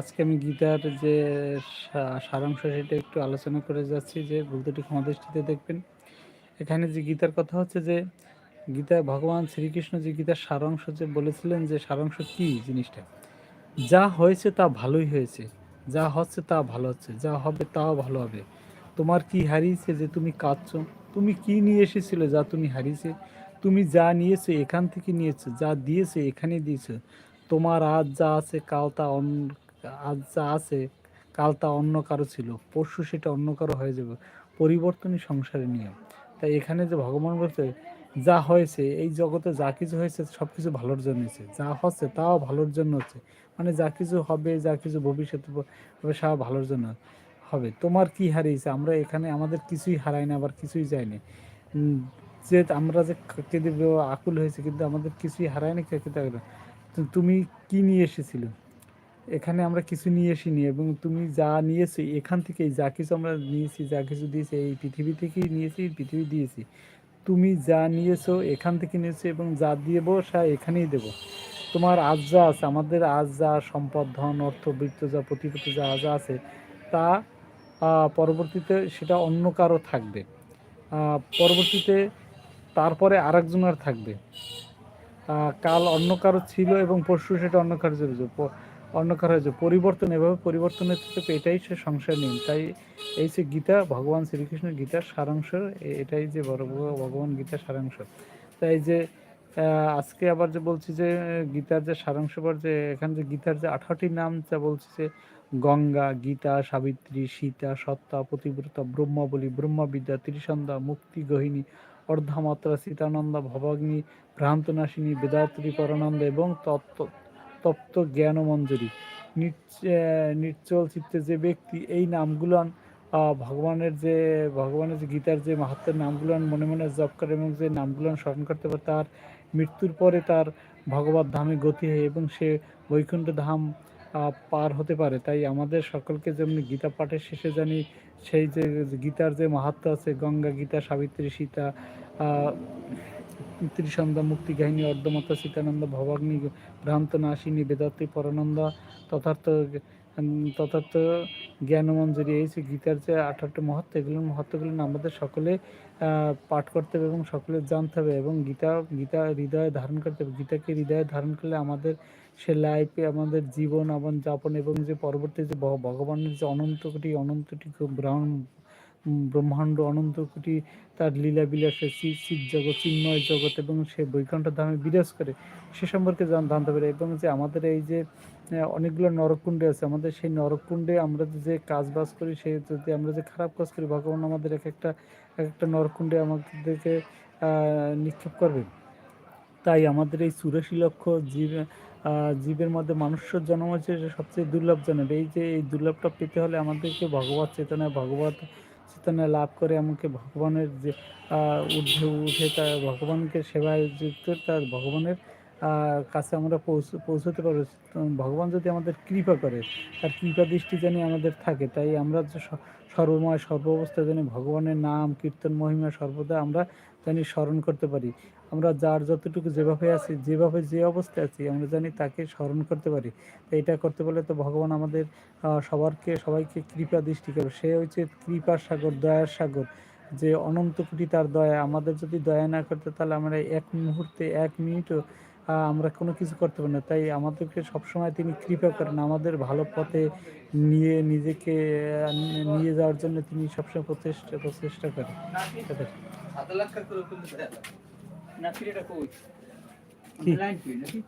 আজকে আমি গীতার যে সারাংশ সেটা একটু আলোচনা করে যাচ্ছি যে ভুল ত্রুটি ক্ষমা দৃষ্টিতে দেখবেন। এখানে যে গীতার কথা হচ্ছে যে গীতা, ভগবান শ্রীকৃষ্ণ যে গীতার সারাংশ যে বলেছিলেন যে সারাংশ কি জিনিসটা? যা হয়েছে তা ভালোই হয়েছে, যা হচ্ছে তা ভালো হচ্ছে, যা হবে তাও ভালো হবে। তোমার কি হারিয়েছে যে তুমি কাঁদছো? তুমি কি নিয়ে এসেছিলে যা তুমি হারিয়েছে? তুমি যা নিয়েছো, এখান থেকে নিয়েছো, যা দিয়েছ, এখানে দিয়েছ তোমার আজ যা আছে কাল তা অন্য আজ যা আছে কাল তা অন্য কারও ছিল। পরশু সেটা অন্য কারও হয়ে যাবে। পরিবর্তনই সংসারের নিয়ম। তাই এখানে যে ভগবান বলছে, যা হয়েছে, এই জগতে যা কিছু হয়েছে সব কিছু ভালোর জন্য হয়েছে। যা হচ্ছে, তাও ভালোর জন্য হচ্ছে। মানে যা কিছু হবে, যা কিছু ভবিষ্যতে হবে, সব ভালোর জন্য হবে। তোমার কি হারিয়েছে? আমরা এখানে আমাদের কিছুই হারাই না, আবার কিছুই যায়নি যে আমরা যে কেঁদে আকুল হয়েছে, কিন্তু আমাদের কিছুই হারায় না কেঁদে থাকবে তুমি কি নিয়ে এসেছিলে? এখানে আমরা কিছু নিয়ে এসিনি এবং তুমি যা নিয়েছো, এখান থেকেই যা কিছু আমরা নিয়েছি, যা কিছু দিয়েছি, এই পৃথিবী থেকেই নিয়েছি পৃথিবী দিয়েছি। তুমি যা নিয়েছো, এখান থেকে নিয়েছো এবং যা দিয়েবো সা এখানেই দেবো। তোমার আজ যা আছে, আমাদের আজ যা সম্পদ, ধন, অর্থ, বৃত্ত যা, প্রতিপত্তি যা যা আছে, তা পরবর্তীতে সেটা অন্য কারও থাকবে। পরবর্তীতে তারপরে আরেকজনের থাকবে। কাল অন্য কারও ছিল এবং পরশু সেটা অন্য কারও ছিল। অন্য কারও হয়েছে। পরিবর্তন এভাবে পরিবর্তনের থেকে এটাই সে সংসার নিয়ম। তাই এই যে গীতা, ভগবান শ্রীকৃষ্ণের গীতার সারাংশ এটাই যে ভগবান গীতার সারাংশ। তাই যে আজকে আবার যে বলছি যে, গীতার যে সারাংশ পর যে, এখানে যে গীতার যে আঠারোটি নাম যা বলছে যে, গঙ্গা, গীতা, সাবিত্রী, সীতা, সত্তা, পতিব্রতা, ব্রহ্মাবলী, ব্রহ্মবিদ্যা, ত্রিসন্ধ্যা, মুক্তি, গহিনী অর্ধামাত্রা সীতানন্দা ভবাগ্নি ভ্রান্তনাশিনী বেদাত্রী পরানন্দ এবং তত্ত্ব তপ্ত জ্ঞান মঞ্জুরি নিচ- আহ, চিত্তে যে ব্যক্তি এই নামগুলান ভগবানের যে ভগবানের যে গীতার যে মাহাত্মের নামগুলান মনে মনে জপ করে এবং যে নামগুলান স্মরণ করতে পারে তার মৃত্যুর পরে তার ভগবত ধামে গতি হয় এবং সে বৈকুণ্ঠ ধাম পার হতে পারে। তাই আমাদের সকলকে যেমনি গীতা পাঠের শেষে জানি সেই যে গীতার যে মাহাত্ম আছে গঙ্গা গীতা সাবিত্রী সীতা ত্রিসন্ধ্যা মুক্তি কাহিনী, অর্ধমাতা সীতানন্দ ভবাগ্নি ভ্রান্ত নাশিনী বেদাত্রী পরানন্দ, তথার্থ তথার্থ জ্ঞানমঞ্জুরি, এই যে গীতার যে আঠারোটা মহত্ব এগুলোর মহত্বগুলো আমাদের সকলে পাঠ করতে হবে এবং সকলে জানতে হবে এবং গীতা গীতা হৃদয়ে ধারণ করতে হবে। গীতাকে হৃদয়ে ধারণ করলে আমাদের সে লাইফে আমাদের জীবন আমন যাপন এবং যে পরবর্তী যে ভগবানের যে অনন্ত অনন্তটি অনন্ত কোটি ব্রাহ্মণ ব্রহ্মাণ্ড, অনন্ত কোটি, তার লীলা বিলাসে শি- শিব জগৎ, চিন্ময় জগৎ এবং সে বৈকুণ্ঠ ধামে বিরাজ করে। সে সম্পর্কে জানতে পারে। এবং যে আমাদের এই যে অনেকগুলো নরকুণ্ডে আছে, আমাদের সেই নরকুণ্ডে আমরা যে কাজ বাজ করি, সে যদি আমরা যে খারাপ কাজ করি, ভগবান আমাদের এক একটা এক একটা নরকুণ্ডে আমাদেরকে নিক্ষেপ করবে। তাই আমাদের এই চুরাশি লক্ষ জীব জীবের মধ্যে মানুষের জন্ম হচ্ছে সবচেয়ে দুর্লভজনক। এই যে, এই দুর্লভটা পেতে হলে আমাদেরকে ভগবত চেতনায়, ভগবত চেতনা লাভ করে আমাকে ভগবানের যে উঠে উঠে তার ভগবানকে সেবায় যুক্ত তার ভগবানের কাছে আমরা পৌঁছ- পৌঁছতে পারব। ভগবান যদি আমাদের কৃপা করে, তার কৃপা দৃষ্টি জানি আমাদের থাকে। তাই আমরা সর্বময় সর্বাবস্থায় জানি ভগবানের নাম, কীর্তন, মহিমা সর্বদা আমরা জানি স্মরণ করতে পারি। আমরা যার যতটুকু যেভাবে আছি, যেভাবে যে অবস্থায় আছি, আমরা জানি তাকে স্মরণ করতে পারি। এটা করতে পারলে তো ভগবান আমাদের সবারকে, সবাইকে কৃপা দৃষ্টি করবে সে হচ্ছে কৃপার সাগর, দয়ার সাগর। যে অনন্ত কোটি তার দয়া। আমাদের যদি দয়া না করতে, তাহলে আমরা এক মুহূর্তে, এক মিনিটও আমরা কোনো কিছু করতে পারি না। তাই আমাদেরকে সবসময় তিনি কৃপা করেন, আমাদের ভালো পথে নিয়ে নিজেকে নিয়ে যাওয়ার জন্য তিনি সবসময় প্রচেষ্টা প্রচেষ্টা করেন। কি?